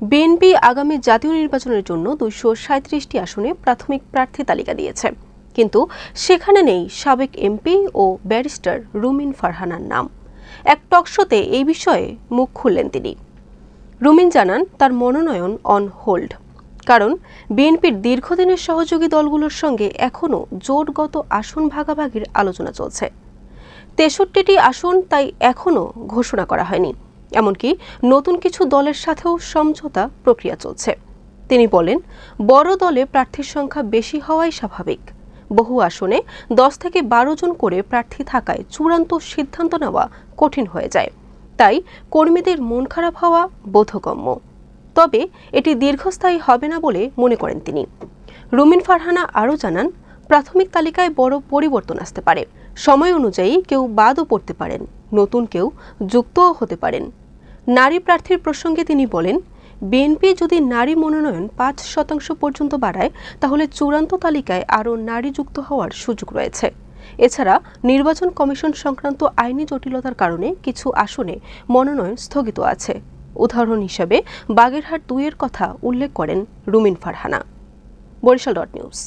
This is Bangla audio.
বিএনপি আগামী জাতীয় নির্বাচনের জন্য দুইশো সাঁত্রিশটি আসনে প্রাথমিক প্রার্থী তালিকা দিয়েছে। কিন্তু সেখানে নেই সাবেক এমপি ও ব্যারিস্টার রুমিন ফারহানার নাম। এক টকশোতে এই বিষয়ে মুখ খুললেন তিনি। রুমিন জানান, তার মনোনয়ন অন হোল্ড। কারণ বিএনপির দীর্ঘদিনের সহযোগী দলগুলোর সঙ্গে এখনও জোটগত আসন ভাগাভাগির আলোচনা চলছে। তেষট্টিটি আসন তাই এখনও ঘোষণা করা হয়নি। এমনকি নতুন কিছু দলের সাথেও সমঝোতা প্রক্রিয়া চলছে। তিনি বলেন, বড় দলে প্রার্থীর সংখ্যা বেশি হওয়াই স্বাভাবিক। বহু আসনে দশ থেকে বারো জন করে প্রার্থী থাকায় চূড়ান্ত সিদ্ধান্ত নেওয়া কঠিন হয়ে যায়। তাই কর্মীদের মন খারাপ হওয়া বোধগম্য। তবে এটি দীর্ঘস্থায়ী হবে না বলে মনে করেন তিনি। রুমিন ফারহানা আরও জানান, প্রাথমিক তালিকায় বড় পরিবর্তন আসতে পারে। সময় অনুযায়ী কেউ বাদও পড়তে পারেন, নতুন কেউ যুক্তও হতে পারেন। নারী প্রার্থীর প্রসঙ্গে তিনি বলেন, বিএনপি যদি নারী মনোনয়ন পাঁচ শতাংশ পর্যন্ত বাড়ায়, তাহলে চূড়ান্ত তালিকায় আরও নারী যুক্ত হওয়ার সুযোগ রয়েছে। এছাড়া নির্বাচন কমিশন সংক্রান্ত আইনি জটিলতার কারণে কিছু আসনে মনোনয়ন স্থগিত আছে। উদাহরণ হিসেবে, বাগেরহাট দুইয়ের কথা উল্লেখ করেন Rumin Farhana. Barishal dot news.